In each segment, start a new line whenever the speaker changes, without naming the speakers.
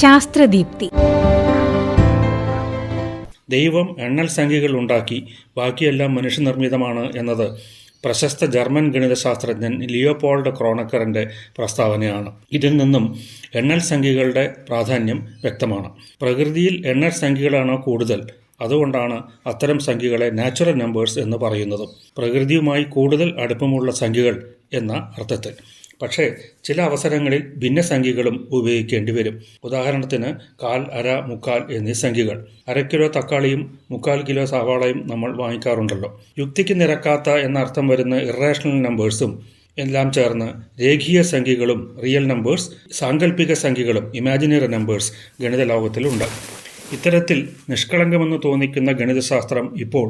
ശാസ്ത്രദീപ്തി.
ദൈവം എണ്ണൽ സംഖ്യകൾ ഉണ്ടാക്കി ബാക്കിയെല്ലാം മനുഷ്യനിർമ്മിതമാണ് എന്നത് പ്രശസ്ത ജർമ്മൻ ഗണിതശാസ്ത്രജ്ഞൻ ലിയോപോൾഡ് ക്രോണക്കറിന്റെ പ്രസ്താവനയാണ്. ഇതിൽ നിന്നും എണ്ണൽ സംഖ്യകളുടെ പ്രാധാന്യം വ്യക്തമാണ്. പ്രകൃതിയിൽ എണ്ണൽ സംഖ്യകളാണ് കൂടുതൽ. അതുകൊണ്ടാണ് അത്തരം സംഖ്യകളെ നാച്ചുറൽ നമ്പേഴ്സ് എന്ന് പറയുന്നതും. പ്രകൃതിയുമായി കൂടുതൽ അടുപ്പമുള്ള സംഖ്യകൾ എന്ന അർത്ഥത്തിൽ. പക്ഷേ ചില അവസരങ്ങളിൽ ഭിന്നസംഖ്യകളും ഉപയോഗിക്കേണ്ടി വരും. ഉദാഹരണത്തിന് കാൽ അര മുക്കാൽ എന്നീ സംഖ്യകൾ. അര കിലോ തക്കാളിയും മുക്കാൽ കിലോ സവാളയും നമ്മൾ വാങ്ങിക്കാറുണ്ടല്ലോ. യുക്തിക്ക് നിരക്കാത്ത എന്നർത്ഥം വരുന്ന ഇറേഷണൽ നമ്പേഴ്സും എല്ലാം ചേർന്ന് രേഖീയ സംഖ്യകളും റിയൽ നമ്പേഴ്സ് സാങ്കല്പിക സംഖ്യകളും ഇമാജിനറി നമ്പേഴ്സ് ഗണിത ലോകത്തിലുണ്ട് ഇത്തരത്തിൽ നിഷ്കളങ്കമെന്ന് തോന്നിക്കുന്ന ഗണിതശാസ്ത്രം ഇപ്പോൾ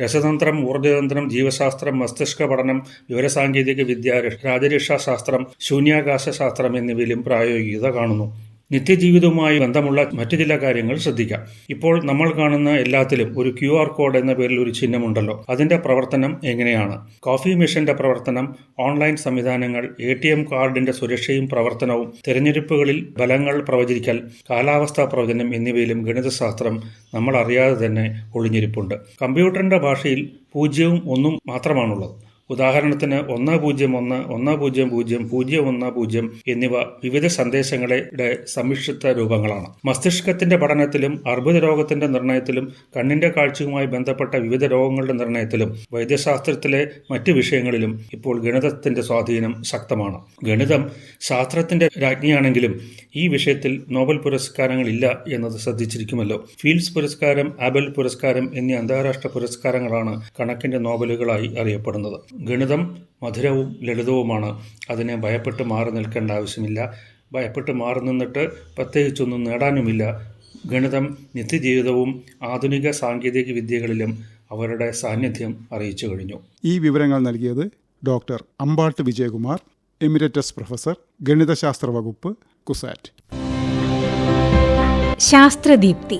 രസതന്ത്രം ഊർജതന്ത്രം ജീവശാസ്ത്രം മസ്തിഷ്ക പഠനം വിവരസാങ്കേതിക വിദ്യ രാജരക്ഷാശാസ്ത്രം ശൂന്യാകാശ ശാസ്ത്രം എന്നിവയിലും പ്രായോഗികത കാണുന്നു. നിത്യജീവിതവുമായി ബന്ധമുള്ള മറ്റു ചില കാര്യങ്ങൾ ശ്രദ്ധിക്കാം. ഇപ്പോൾ നമ്മൾ കാണുന്ന എല്ലാത്തിലും ഒരു ക്യു ആർ കോഡ് എന്ന പേരിൽ ഒരു ചിഹ്നമുണ്ടല്ലോ. അതിന്റെ പ്രവർത്തനം എങ്ങനെയാണ്? കോഫി മെഷീന്റെ പ്രവർത്തനം ഓൺലൈൻ സംവിധാനങ്ങൾ എ ടി എം കാർഡിന്റെ സുരക്ഷയും പ്രവർത്തനവും തിരഞ്ഞെടുപ്പുകളിൽ ഫലങ്ങൾ പ്രവചിക്കൽ കാലാവസ്ഥാ പ്രവചനം എന്നിവയിലും ഗണിതശാസ്ത്രം നമ്മൾ അറിയാതെ തന്നെ ഒളിഞ്ഞിരിപ്പുണ്ട്. കമ്പ്യൂട്ടറിന്റെ ഭാഷയിൽ പൂജ്യവും ഒന്നും മാത്രമാണുള്ളത്. ഉദാഹരണത്തിന് ഒന്ന് പൂജ്യം ഒന്ന് ഒന്ന് പൂജ്യം പൂജ്യം പൂജ്യം ഒന്ന് പൂജ്യം എന്നിവ വിവിധ സന്ദേശങ്ങളുടെ സമ്മിശ്രിത രൂപങ്ങളാണ്. മസ്തിഷ്കത്തിന്റെ പഠനത്തിലും അർബുദ രോഗത്തിന്റെ നിർണയത്തിലും കണ്ണിന്റെ കാഴ്ചയുമായി ബന്ധപ്പെട്ട വിവിധ രോഗങ്ങളുടെ നിർണയത്തിലും വൈദ്യശാസ്ത്രത്തിലെ മറ്റ് വിഷയങ്ങളിലും ഇപ്പോൾ ഗണിതത്തിന്റെ സ്വാധീനം ശക്തമാണ്. ഗണിതം ശാസ്ത്രത്തിന്റെ രാജ്ഞിയാണെങ്കിലും ഈ വിഷയത്തിൽ നോബൽ പുരസ്കാരങ്ങളില്ല എന്നത് ശ്രദ്ധിച്ചിരിക്കുമല്ലോ. ഫീൽഡ്സ് പുരസ്കാരം ആബൽ പുരസ്കാരം എന്നീ അന്താരാഷ്ട്ര പുരസ്കാരങ്ങളാണ് കണക്കിന്റെ നോബലുകളായി അറിയപ്പെടുന്നത്. ഗണിതം മധുരവും ലളിതവുമാണ്. അതിനെ ഭയപ്പെട്ട് മാറി നിൽക്കേണ്ട ആവശ്യമില്ല. ഭയപ്പെട്ട് മാറി നിന്നിട്ട് പ്രത്യേകിച്ചൊന്നും നേടാനുമില്ല. ഗണിതം നിത്യജീവിതവും ആധുനിക സാങ്കേതിക വിദ്യകളിലും അവരുടെ സാന്നിധ്യം അറിയിച്ചു കഴിഞ്ഞു.
ഈ വിവരങ്ങൾ നൽകിയത് doctor Ambatt Vijayakumar emeritus professor ഗണിതശാസ്ത്ര വകുപ്പ് കുസാറ്റ്.
ശാസ്ത്രദീപ്തി.